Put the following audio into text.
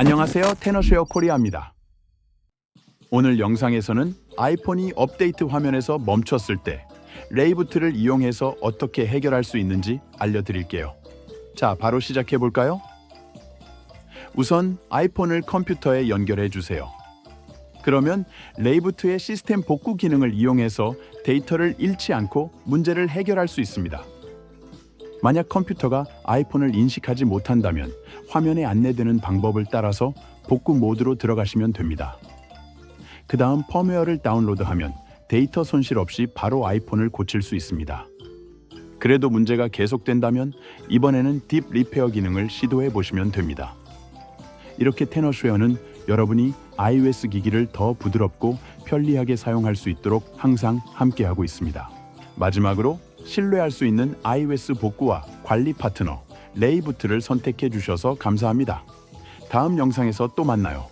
안녕하세요. 테너쉐어 코리아입니다. 오늘 영상에서는 아이폰이 업데이트 화면에서 멈췄을 때 레이부트를 이용해서 어떻게 해결할 수 있는지 알려드릴게요. 자, 바로 시작해 볼까요? 우선 아이폰을 컴퓨터에 연결해 주세요. 그러면 레이부트의 시스템 복구 기능을 이용해서 데이터를 잃지 않고 문제를 해결할 수 있습니다. 만약 컴퓨터가 아이폰을 인식하지 못한다면 화면에 안내되는 방법을 따라서 복구 모드로 들어가시면 됩니다. 그 다음 펌웨어를 다운로드하면 데이터 손실 없이 바로 아이폰을 고칠 수 있습니다. 그래도 문제가 계속된다면 이번에는 딥 리페어 기능을 시도해 보시면 됩니다. 이렇게 테너쉐어는 여러분이 iOS 기기를 더 부드럽고 편리하게 사용할 수 있도록 항상 함께하고 있습니다. 마지막으로 신뢰할 수 있는 iOS 복구와 관리 파트너 레이부트를 선택해 주셔서 감사합니다. 다음 영상에서 또 만나요.